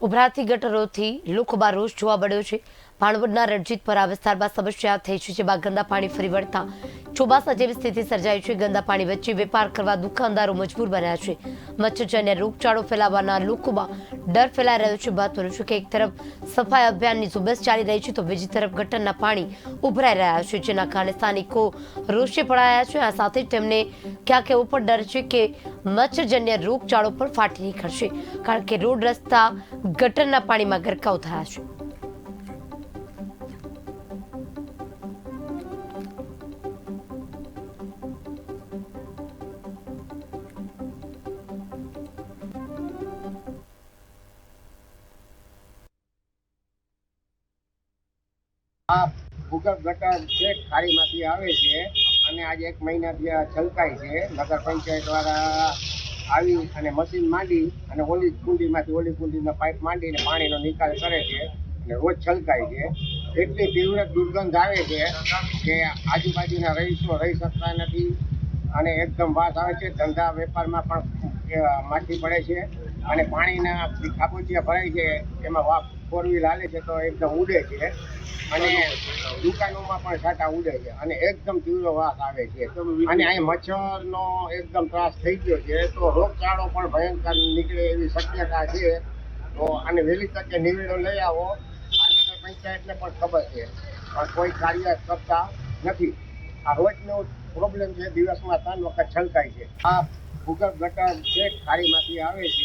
ઉભરાતી ગટરોથી લોકોમાં રોષ જોવા મળ્યો છે. ભાણવડના રણજીતપરા વિસ્તારમાં સમસ્યા થઈ છે જેમાં ગંદા પાણી ફરી વળતા ચોમાસા જેવી સ્થિતિ સર્જાઈ છે. ગંદા પાણી વચ્ચે વેપાર કરવા દુકાનદારો મજબૂર બન્યા છે. મચ્છરજન્ય રોગચાળો ફેલાવવાના લોકોમાં ડર ફેલાઈ રહ્યો છે. મહત્વનું છે કે એક તરફ સફાઈ અભિયાનની ઝુંબેશ ચાલી રહી છે તો બીજી તરફ ગટરના પાણી ઉભરાઈ રહ્યા છે, જેના કારણે સ્થાનિકો રોષે પડાયા છે. આ સાથે જ તેમને ક્યાંક એવો પણ ડર છે કે મચ્છરજન્ય રોગચાળો પણ ફાટી નીકળશે, કારણ કે રોડ રસ્તા ગટરના પાણીમાં ગરકાવ થયા છે. આ ભૂગર્ભ ગટર છે ખારીમાંથી આવે છે અને આજે એક મહિનાથી આ છલકાય છે, નગર પંચાયત દ્વારા આવી અને મશીન માંડી અને ઓલી કુંડીમાંથી ઓલી કુંડીમાં પાઇપ માંડીને પાણીનો નિકાલ કરે છે અને રોજ છલકાય છે. એટલી તીવ્ર દુર્ગંધ આવે છે કે આજુબાજુના રહીશો રહી શકતા નથી અને એકદમ વાસ આવે છે. ધંધા વેપારમાં પણ માઠી પડે છે. અને પાણીના ખાબોચિયા ભરાય છે, એમાં વાપ ફોર વ્હીલ હાલે છે, તો એકદમ ઉડે છે. અને દુકાનોમાં પણ છાંટા ઉડે છે અને એકદમ તીવ્ર વાસ આવે છે. અને અહીં મચ્છરનો એકદમ ત્રાસ થઈ ગયો છે, તો રોગચાળો પણ ભયંકર નીકળે એવી શક્યતા છે. તો આને વહેલી તકે નિવેડો લઈ આવો. આ નગર પંચાયતને પણ ખબર છે. પણ કોઈ કાર્ય કરતા નથી. આ રોજનો પ્રોબ્લેમ છે, દિવસમાં ત્રણ વખત છલકાય છે. આ ભૂગર્ભ ગટર છે ખાડીમાંથી આવે છે